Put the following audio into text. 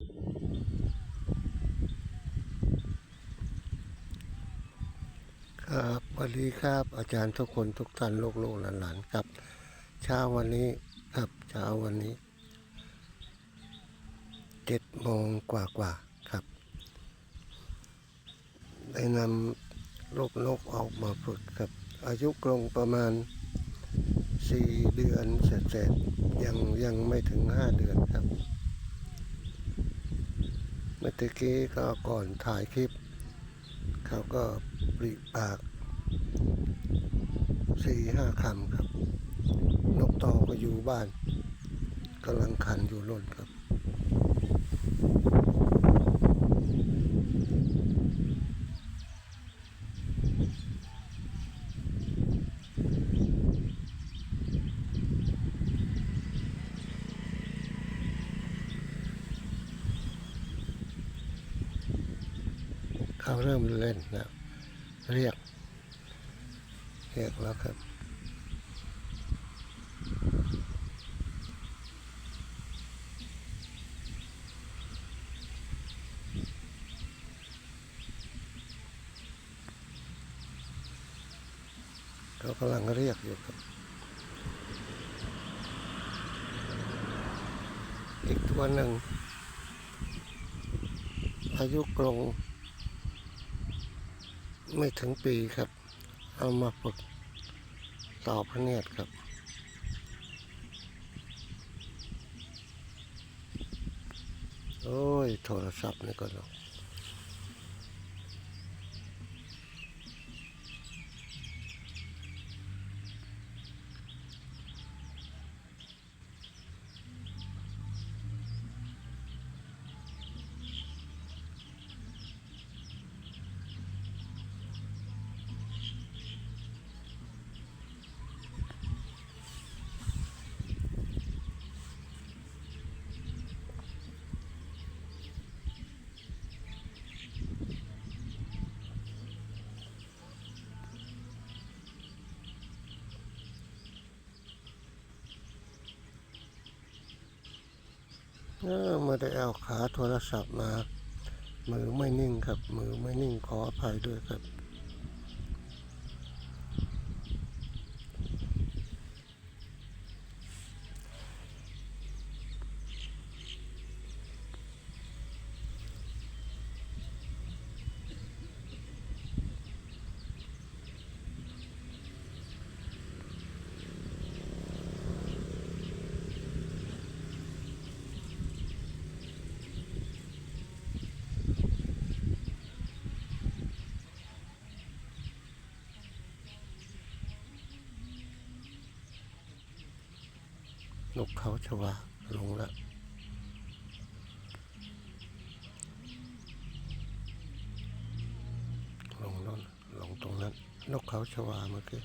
ครับสวัสดีครับอาจารย์ทุกคนทุกท่านลูกลูกหลานๆครับเช้าวันนี้ครับเช้าวันนี้เจ็ดโมงกว่ากว่าๆครับ ได้นำลูกนกออกมาฝึกครับ อายุกรงประมาณสี่เดือนเศษๆยังยังไม่ถึงห้าเดือนครับ มื่อตะกี้ก็ก่อนถ่ายคลิป เขาก็ปริปากสี่ห้าคำครับ นกต่อก็อยู่บ้านกำลังขันอยู่ร่นครับ เขาเริ่มเล่นแล้วเรียก เรียกแล้วครับเขากำลังเรียกอยู่ครับ อีกตัวหนึ่งอายุกรง ไม่ถึงปีครับ เอามาฝึกต่อพระเนตรครับ โอ้ย โทรศัพท์นี่ก็ลง เออไม่ได้เอาขาโทรศัพท์มา มือไม่นิ่งครับ มือไม่นิ่งขออภัยด้วยครับ นกเขาชวาลงแล้วลงนั่นลงตรงนั้น นกเขาชวาเมื่อกี้